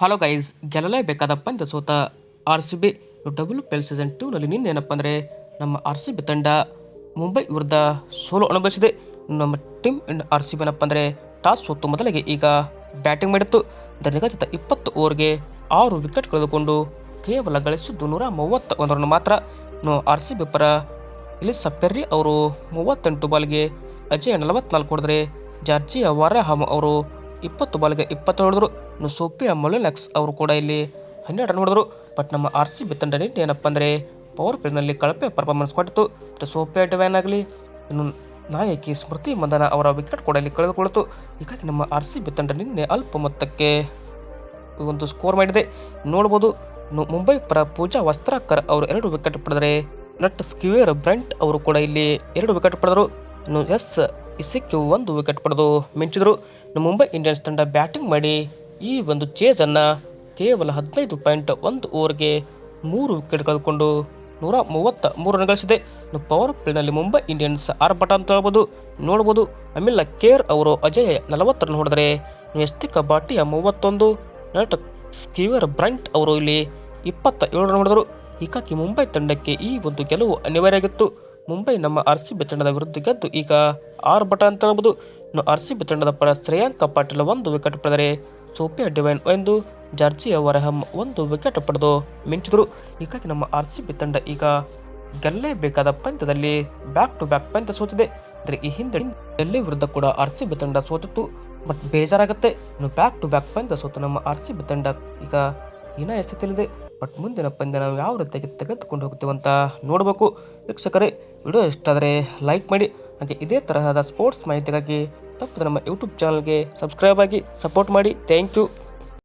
Hello guys ಗೆಲ್ಲಲೇಬೇಕಾದ ಪಂದ್ಯ ಸೋತ R C B W P L season ಟೂನಲ್ಲಿ ನಿನ್ನೆ ಏನಪ್ಪ ಅಂದರೆ ನಮ್ಮ ಆರ್ ಸಿ ಬಿ ತಂಡ ಮುಂಬೈ ವಿರುದ್ಧ ಸೋಲು ಅನುಭವಿಸಿದೆ. ನಮ್ಮ ಟೀಮ್ ಆರ್ ಸಿ ಬಿ ಏನಪ್ಪ ಅಂದರೆ ಟಾಸ್ ಸೋತು ಮೊದಲಿಗೆ ಈಗ ಬ್ಯಾಟಿಂಗ್ ಮಾಡಿತ್ತು. ಅದರ ನಿಗದಿತ ಇಪ್ಪತ್ತು ಓವರ್ಗೆ ಆರು ವಿಕೆಟ್ ಕಳೆದುಕೊಂಡು ಕೇವಲ ಗಳಿಸಿದ್ದು ನೂರ ಮೂವತ್ತ ಒಂದರನ್ನು ರನ್ ಮಾತ್ರ. ಇನ್ನು ಆರ್ ಸಿ ಬಿ ಪರ ಇಲ್ಲಿ ಪೆರ್ರಿ ಅವರು ಮೂವತ್ತೆಂಟು ಬಾಲ್ಗೆ ಅಜಯ್ ನಲವತ್ನಾಲ್ಕು ಹೊಡೆದರೆ ಜಾರ್ಜಿಯ ವಾರಹಮ್ ಅವರು ಇಪ್ಪತ್ತು ಬಾಲ್ಗೆ ಇಪ್ಪತ್ತು ಹೊಡೆದ್ರು ಇನ್ನು ಸೋಫಿಯಾ ಮೊಲಿನಕ್ಸ್ ಅವರು ಕೂಡ ಇಲ್ಲಿ ಹನ್ನೆರಡು ರನ್ ಹೊಡೆದ್ರು ಬಟ್ ನಮ್ಮ ಆರ್ ಸಿ ಬಿ ತಂಡ ಏನಪ್ಪ ಅಂದರೆ ಪವರ್ ಪ್ಲೇನಲ್ಲಿ ಕಳಪೆ ಪರ್ಫಾರ್ಮೆನ್ಸ್ ಕೊಟ್ಟಿತ್ತು. ಮತ್ತು ಸೋಫಿಯಾ ಡಿವೈನ್ ಆಗಲಿ, ಇನ್ನು ನಾಯಕಿ ಸ್ಮೃತಿ ಮಂದನ ಅವರ ವಿಕೆಟ್ ಕೂಡ ಇಲ್ಲಿ ಕಳೆದುಕೊಳ್ಳಿತು ಹೀಗಾಗಿ ನಮ್ಮ ಆರ್ ಸಿ ಬಿ ತಂಡ ನಿನ್ನೆ ಅಲ್ಪ ಮೊತ್ತಕ್ಕೆ ಒಂದು ಸ್ಕೋರ್ ಮಾಡಿದೆ. ನೋಡ್ಬೋದು ಮುಂಬೈ ಪರ ಪೂಜಾ ವಸ್ತ್ರಾಕರ್ ಅವರು ಎರಡು ವಿಕೆಟ್ ಪಡೆದರೆ, ನಟ್ ಸ್ಕ್ಯೂರ್ ಬ್ರಂಟ್ ಅವರು ಕೂಡ ಇಲ್ಲಿ ಎರಡು ವಿಕೆಟ್ ಪಡೆದರು. ಇನ್ನು ಎಸ್ ಇಸಿಕ್ಯು ಒಂದು ವಿಕೆಟ್ ಪಡೆದು ಮಿಂಚಿದರು. ಮುಂಬೈ ಇಂಡಿಯನ್ಸ್ ತಂಡ ಬ್ಯಾಟಿಂಗ್ ಮಾಡಿ ಈ ಒಂದು ಚೇಜನ್ನು ಕೇವಲ ಹದಿನೈದು ಪಾಯಿಂಟ್ ಒಂದು ಓವರ್ಗೆ ಮೂರು ವಿಕೆಟ್ ಕಳೆದುಕೊಂಡು ನೂರ ಮೂವತ್ತ ಮೂರು ರನ್ ಗಳಿಸಿದೆ. ಇನ್ನು ಪವರ್ ಪ್ಲೇನಲ್ಲಿ ಮುಂಬೈ ಇಂಡಿಯನ್ಸ್ ಆರ್ಭಟ ಅಂತ ಹೇಳ್ಬೋದು. ನೋಡ್ಬೋದು, ಅಮಿಲ್ಲ ಕೇರ್ ಅವರು ಅಜಯ್ ನಲವತ್ತು ರನ್ ಹೊಡೆದರೆ ಎಸ್ತಿಕ ಬಾಟಿಯ ಮೂವತ್ತೊಂದು, ನಟ ಸ್ಕೀವರ್ ಬ್ರಂಟ್ ಅವರು ಇಲ್ಲಿ ಇಪ್ಪತ್ತ ಏಳು ರನ್ ಹೊಡೆದರು. ಹೀಗಾಗಿ ಮುಂಬೈ ತಂಡಕ್ಕೆ ಈ ಒಂದು ಗೆಲುವು ಅನಿವಾರ್ಯ ಆಗಿತ್ತು. ಮುಂಬೈ ನಮ್ಮ ಆರ್ ಸಿ ಬಿ ತಂಡದ ವಿರುದ್ಧ ಗೆದ್ದು ಈಗ ಆರ್ಭಟ ಅಂತ ಹೇಳ್ಬೋದು. ಇನ್ನು ಆರ್ ಸಿ ಬಿ ತಂಡದ ಪರ ಶ್ರೇಯಾಂಕ ಪಾಟೀಲ್ ಒಂದು ವಿಕೆಟ್ ಪಡೆದರೆ ಸೋಫಿಯಾ ಡಿವೈನ್ ಒಂದು ಜಾರ್ಜಿಯ ವರಹಮ್ ಒಂದು ವಿಕೆಟ್ ಪಡೆದು ಮಿಂಚಿದರು. ಹೀಗಾಗಿ ನಮ್ಮ ಆರ್ ಸಿ ಬಿ ತಂಡ ಈಗ ಗೆಲ್ಲಲೇಬೇಕಾದ ಪಂದ್ಯದಲ್ಲಿ ಬ್ಯಾಕ್ ಟು ಬ್ಯಾಕ್ ಪಂದ್ಯ ಸೋತಿದೆ. ಅಂದರೆ ಈ ಹಿಂದೆ ಡೆಲ್ಲಿ ವಿರುದ್ಧ ಕೂಡ ಆರ್ ಸಿ ಬಿ ತಂಡ ಸೋತಿತ್ತು. ಬಟ್ ಬೇಜಾರಾಗುತ್ತೆ. ಇನ್ನು ಬ್ಯಾಕ್ ಟು ಬ್ಯಾಕ್ ಪಂದ್ಯ ಸೋತು ನಮ್ಮ ಆರ್ ಸಿ ಬಿ ತಂಡ ಈಗ ಹೀನಾಯ ಸ್ಥಿತಿಯಲ್ಲಿದೆ ಬಟ್ ಮುಂದಿನ ಪಂದ್ಯ ನಾವು ಯಾವ ರೀತಿಯಾಗಿ ತೆಗೆದುಕೊಂಡು ಹೋಗ್ತೀವಂತ ನೋಡಬೇಕು. ವೀಕ್ಷಕರೇ, ವಿಡಿಯೋ ಇಷ್ಟ ಆದರೆ ಲೈಕ್ ಮಾಡಿ. ಹಾಗೆ ಇದೇ ತರಹದ ಸ್ಪೋರ್ಟ್ಸ್ ಮಾಹಿತಿಗಾಗಿ ತಪ್ಪದೆ ನಮ್ಮ ಯೂಟ್ಯೂಬ್ ಚಾನಲ್ಗೆ ಸಬ್ಸ್ಕ್ರೈಬ್ ಆಗಿ ಸಪೋರ್ಟ್ ಮಾಡಿ. Thank you